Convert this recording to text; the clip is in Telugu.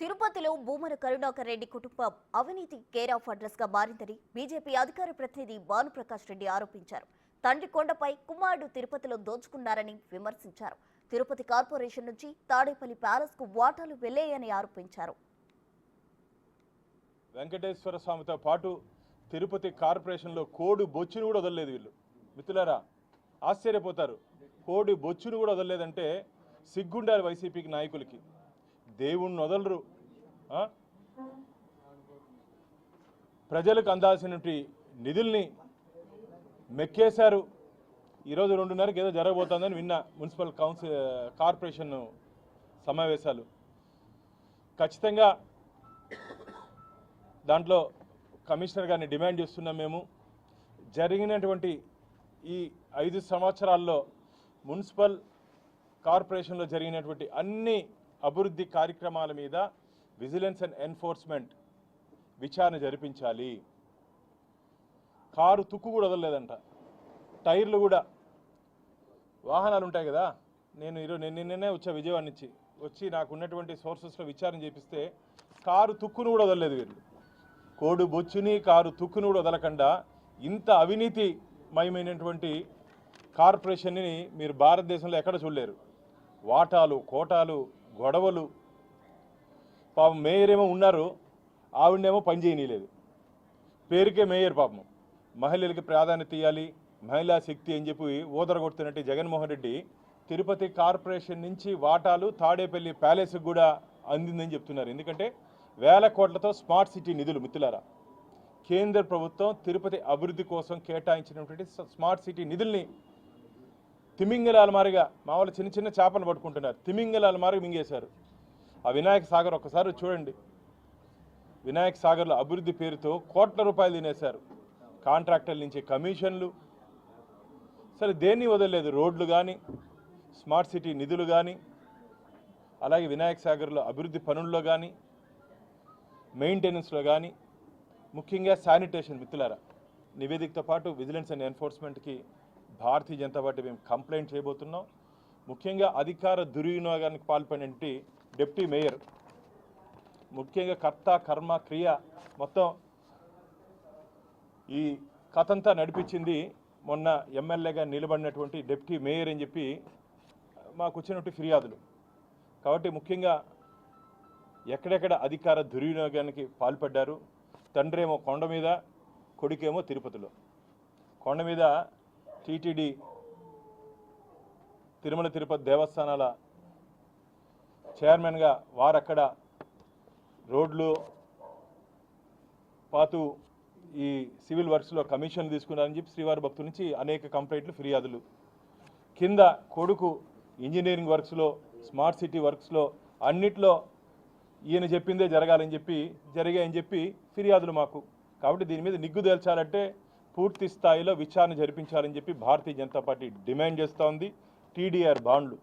తిరుపతిలో భూమన కరుణాకర్ రెడ్డి కుటుంబం అవినీతి కేర్ ఆఫ్ అడ్రస్గా మారిందని బీజేపీ అధికార ప్రతినిధి భానుప్రకాష్ రెడ్డి ఆరోపించారు. తండ్రి కొండపై కుమారుడు తిరుపతిలో దోచుకున్నారని విమర్శించారు. తిరుపతి కార్పొరేషన్ నుంచి తాడేపల్లి ప్యాలెస్కు వాటాలు వెళ్ళాయని ఆరోపించారు. వెంకటేశ్వర స్వామితో పాటు తిరుపతి కార్పొరేషన్లో కోడి బొచ్చును కూడా వదలలేదు వీళ్ళు. మిత్రులారా ఆశ్చర్యపోతారు. కోడి బొచ్చును కూడా వదలలేదంటే సిగ్గుండాలి వైసీపీకి నాయకులకి. దేవుణ్ణి వదలరు. ప్రజలకు అందాల్సినటువంటి నిధుల్ని మెక్కేశారు. ఈరోజు రెండున్నరకి ఏదో జరగబోతోందని విన్నా మున్సిపల్ కౌన్సిల్ కార్పొరేషన్ సమావేశాలు. ఖచ్చితంగా దాంట్లో కమిషనర్ గారిని డిమాండ్ చేస్తున్నాం మేము. జరిగినటువంటి ఈ ఐదు సంవత్సరాల్లో మున్సిపల్ కార్పొరేషన్లో జరిగినటువంటి అన్ని అభివృద్ధి కార్యక్రమాల మీద విజిలెన్స్ అండ్ ఎన్ఫోర్స్మెంట్ విచారణ జరిపించాలి. కారు తుక్కు కూడా వదలలేదంట. టైర్లు కూడా వాహనాలు ఉంటాయి కదా. నేను ఈరోజు నేను నిన్ననే వచ్చా విజయవాడ నుంచి. వచ్చి నాకు ఉన్నటువంటి సోర్సెస్లో విచారణ చేపిస్తే కారు తుక్కును కూడా వదలలేదు వీళ్ళు. కోడు బొచ్చుని కారు తుక్కును కూడా వదలకుండా ఇంత అవినీతి మయమైనటువంటి కార్పొరేషన్ని మీరు భారతదేశంలో ఎక్కడ చూడలేరు. వాటాలు కోటాలు గొడవలు. పాపం మేయర్ ఏమో ఉన్నారు ఆవిడనేమో పని చేయనీయలేదు. పేరుకే మేయర్ పాపం మహిళలకి ప్రాధాన్యత ఇవ్వాలి మహిళా శక్తి అని చెప్పి ఓదరగొడుతున్నట్టు జగన్మోహన్ రెడ్డి తిరుపతి కార్పొరేషన్ నుంచి వాటాలు తాడేపల్లి ప్యాలెస్కి కూడా అందిందని చెప్తున్నారు. ఎందుకంటే వేల కోట్లతో స్మార్ట్ సిటీ నిధులు మిత్రులారా. కేంద్ర ప్రభుత్వం తిరుపతి అభివృద్ధి కోసం కేటాయించినటువంటి స్మార్ట్ సిటీ నిధుల్ని తిమింగలాల మారిగా మా వాళ్ళు చిన్న చిన్న చేపలు పట్టుకుంటున్నారు. తిమింగలాల మారిగా మింగేశారు. ఆ వినాయక సాగర్ ఒక్కసారి చూడండి. వినాయక సాగర్లో అభివృద్ధి పేరుతో కోట్ల రూపాయలు తినేశారు. కాంట్రాక్టర్ల నుంచి కమిషన్లు. సరే దేన్ని వదలలేదు? రోడ్లు కానీ స్మార్ట్ సిటీ నిధులు కానీ అలాగే వినాయక సాగర్లో అభివృద్ధి పనుల్లో కానీ మెయింటెనెన్స్లో కానీ ముఖ్యంగా శానిటేషన్ మిత్రులారా నివేదికతో పాటు విజిలెన్స్ అండ్ ఎన్ఫోర్స్మెంట్కి భారతీయ జనతా పార్టీ మేము కంప్లైంట్ చేయబోతున్నాం. ముఖ్యంగా అధికార దుర్వినియోగానికి పాల్పడినటువంటి డిప్యూటీ మేయర్ ముఖ్యంగా కర్త కర్మ క్రియ మొత్తం ఈ కథంతా నడిపించింది మొన్న ఎమ్మెల్యేగా నిలబడినటువంటి డిప్యూటీ మేయర్ అని చెప్పి మాకు వచ్చినటువంటి ఫిర్యాదులు. కాబట్టి ముఖ్యంగా ఎక్కడెక్కడ అధికార దుర్వినియోగానికి పాల్పడ్డారు తండ్రి ఏమో కొండ మీద కొడుకేమో తిరుపతిలో. కొండ మీద టీటీడీ తిరుమల తిరుపతి దేవస్థానాల చైర్మన్గా వారక్కడ రోడ్లు పాతు ఈ సివిల్ వర్క్స్లో కమిషన్ తీసుకున్నారని చెప్పి శ్రీవారి భక్తుల నుంచి అనేక కంప్లైంట్లు ఫిర్యాదులు. కింద కొడుకు ఇంజనీరింగ్ వర్క్స్లో స్మార్ట్ సిటీ వర్క్స్లో అన్నిట్లో ఈయన చెప్పిందే జరగాలని చెప్పి జరిగాయని చెప్పి ఫిర్యాదులు మాకు. కాబట్టి దీని మీద నిగ్గు తేల్చాలంటే పూర్తి స్థాయిలో విచారణ జరిపించాలని చెప్పి భారతీయ జనతా పార్టీ డిమాండ్ చేస్తోంది టీడీఆర్ బాండ్లు